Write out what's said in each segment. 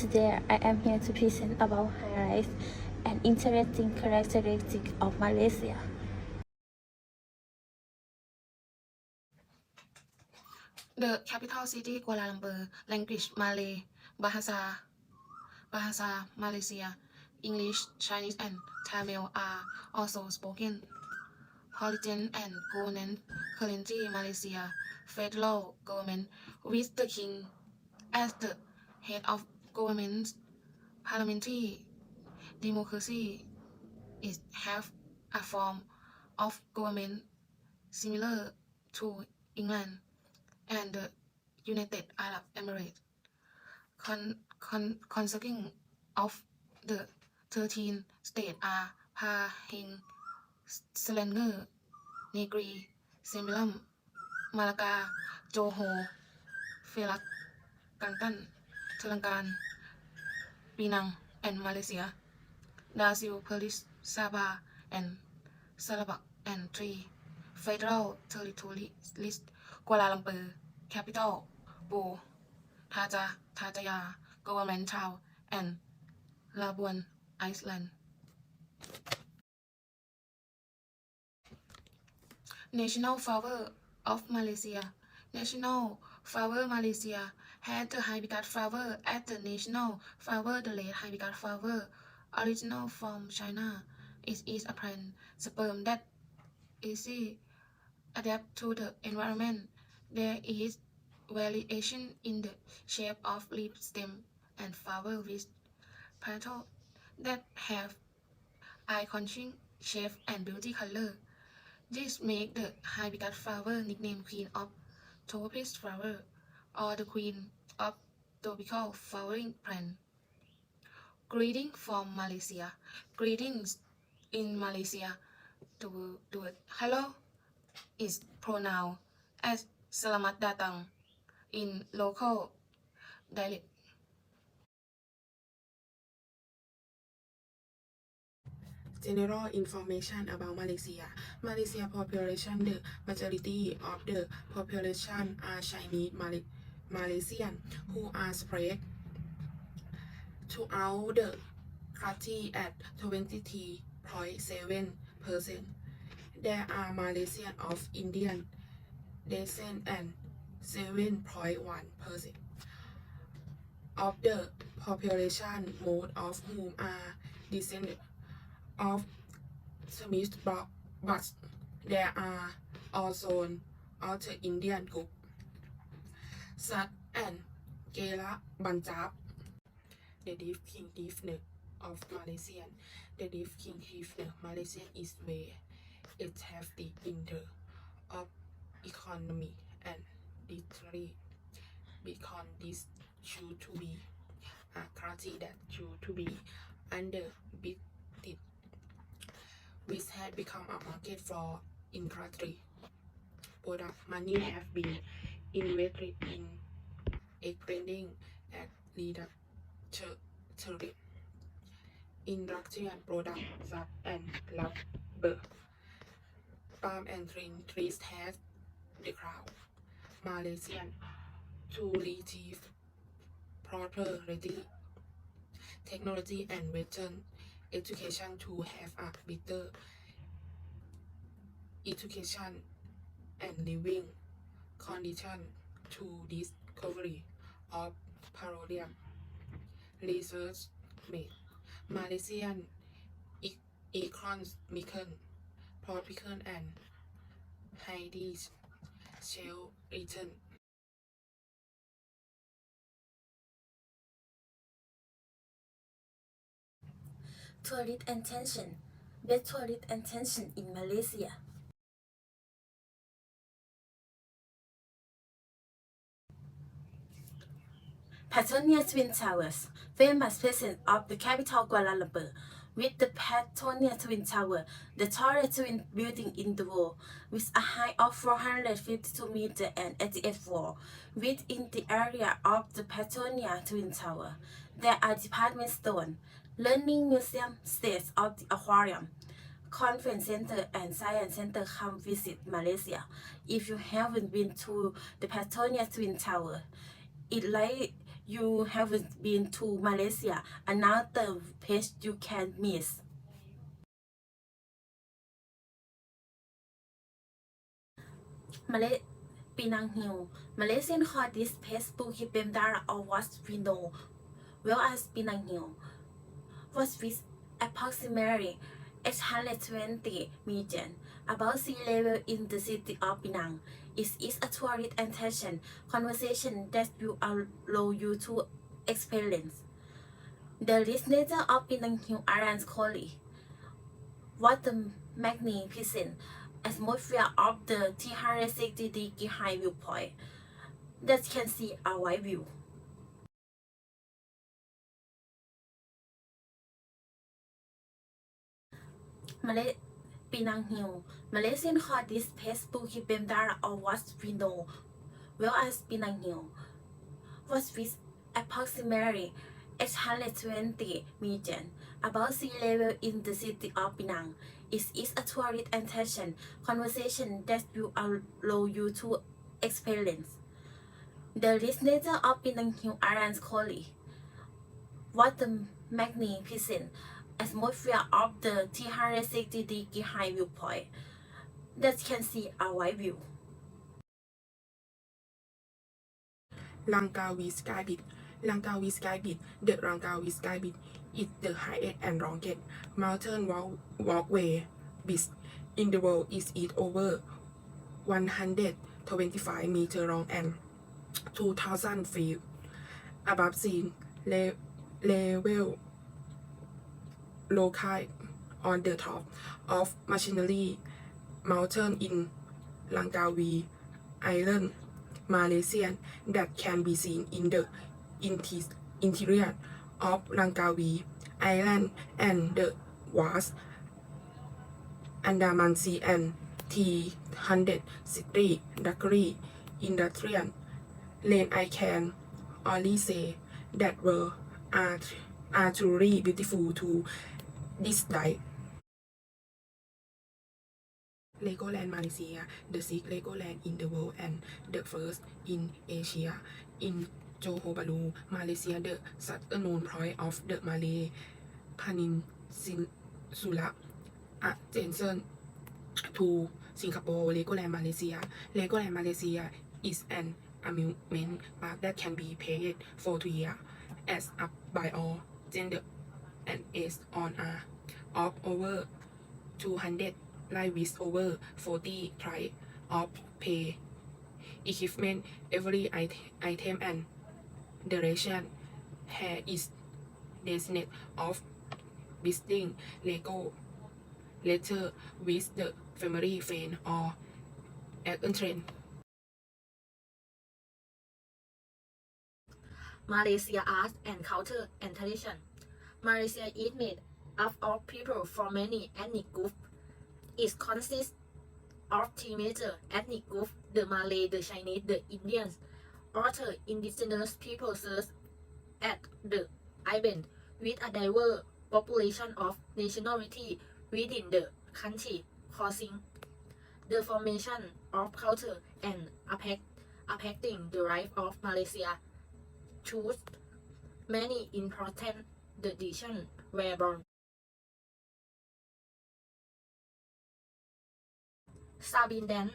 Today I am here to present about highlights and interesting characteristics of Malaysia. The capital city Kuala Lumpur. Language Malay. Bahasa Bahasa Malaysia. English, Chinese, and Tamil are also spoken. Politics and governance. Currently, Malaysia federal government with the king as the head of government. Parliamentary democracy is have a form of government similar to England and the United Arab Emirates. Con, con, consisting of the 13 states are Pahang, Selangor, Negri, สลังการปีนังแอนมาเลเซียดาซิลเพลิสซาบาแอนซาลบักแอนทรีเฟเดรัลเทอริทอรีลิสต์กัวลาลัมเปอร์แคปิตอลบูทาจาทาจายา government town and ลาบวนไอซ์แลนด์ National Flower of Malaysia National Flower Malaysia had the habitat flower at the national flower the late habitat flower original from China. It is a plant sperm that adapt to the environment. There is variation in the shape of leaf stem and flower with petals that have eye-catching shape and beauty color. This make the habitat flower nickname Queen of Tropic Flower or the Queen of Tropical Flowering Plant. Greeting from Malaysia. Greetings in Malaysia. The word, hello is pronounced as selamat datang in local dialect. General information about Malaysia. Malaysia population, the majority of the population are Chinese Mala- Malaysian who are spread throughout the country at 23.7 percent. There are Malaysian of Indian descent and 7.1 percent of the population, most of whom are descended of Smith but, but there are also other Indian group such as Kela Banjab, the Deaf King Defner of Malaysian. The Deaf King Defner Malaysian is where it has the inter of economy and literary because this should to be uh, a country that should to be under big which had become a market for in-country product. Money have been invested in expanding at reductory industrial products such as rubber, palm and tree trees has the crowd. Malaysian to retrieve prosperity, technology and Western education to have a better education and living condition to discovery of petroleum research made Malaysian economical, political and highly shall return Tourist attention. Best tourist attention in Malaysia. Patagonia Twin Towers, famous presence of the capital Kuala Lumpur, with the Patagonia Twin Tower, the tallest twin building in the world, with a height of 452 meters and 88 floors. Within the area of the Patagonia Twin Tower, there are department stores, learning museum, stage of the aquarium, conference center, and science center. Come visit Malaysia. If you haven't been to the Patagonia Twin Tower, it like you haven't been to Malaysia, another place you can miss. Malay Penang Hill. Malaysian call this place Bukit Bendara or what we know well as Penang Hill. Was with approximately 820 meters above sea level in the city of Penang. It is a tourist attraction conversation that will allow you to experience the nature of Penang Hill Islands Collie. What the magnificent atmosphere of the 360 degree high viewpoint that can see a wide view. Malay Penang Hill. Malaysian call this place Bukit Bendara or what we know well as Penang Hill. Was with approximately 820 meters above sea level in the city of Penang. It is a tourist attraction conversation that will allow you to experience the nature of Penang Hill Islands Collie. What the magnificent atmosphere of the 360 degree high viewpoint that can see a wide view. Langkawi Sky Beach Langkawi Sky Beach The Langkawi Sky Beach is the highest and longest mountain walk- walkway beach in the world. It is over 125 meters long and 2,000 feet above sea le- level. Located on the top of Machinery Mountain in Langkawi Island, Malaysia, that can be seen in the interior of Langkawi Island and the vast Andaman Sea and T160 degree industrial lane. I can only say that were are, are truly beautiful to this day. Legoland Malaysia, the sixth Legoland in the world and the first in Asia. In Johor Bahru, Malaysia, the southernmost point of the Malay Peninsula, adjacent to Singapore, Legoland Malaysia. Legoland Malaysia is an amusement park that can be paid for two years, as up by all gender and age on a of over 200 live with over 40 type of pay equipment every it- item and duration here is designated of visiting Lego letter with the family friend or entrance Malaysia art and culture and tradition. Malaysia is made up of people from many ethnic groups. It consists of three major ethnic groups: the Malay, the Chinese, the Indians. Other indigenous people serve at the island with a diverse population of nationality within the country, causing the formation of culture and affect, affecting the life of Malaysia choose many important decisions were born. Sabine dance.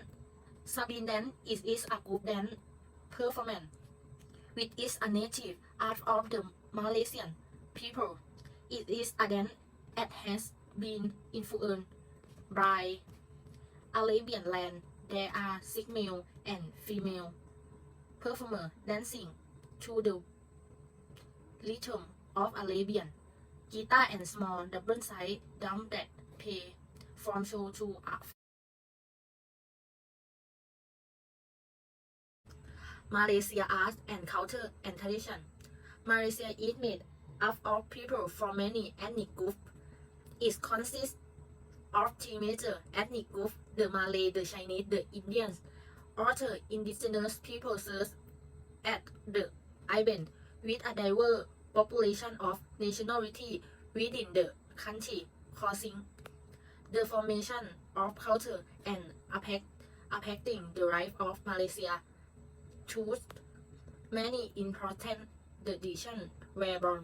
Sabine dance is, is a group dance performance, which is a native art of the Malaysian people. It is a dance that has been influenced by Arabian land. There are six male and female performers dancing to the rhythm of Arabian guitar and small double side drum that play from show to a Malaysia art and culture and tradition. Malaysia is made up of people from many ethnic groups. It consists of three major ethnic groups: the Malay, the Chinese, the Indians. Other indigenous people serve at the island with a diverse population of nationality within the country, causing the formation of culture and affect, affecting the life of Malaysia. Choose many important the region were born.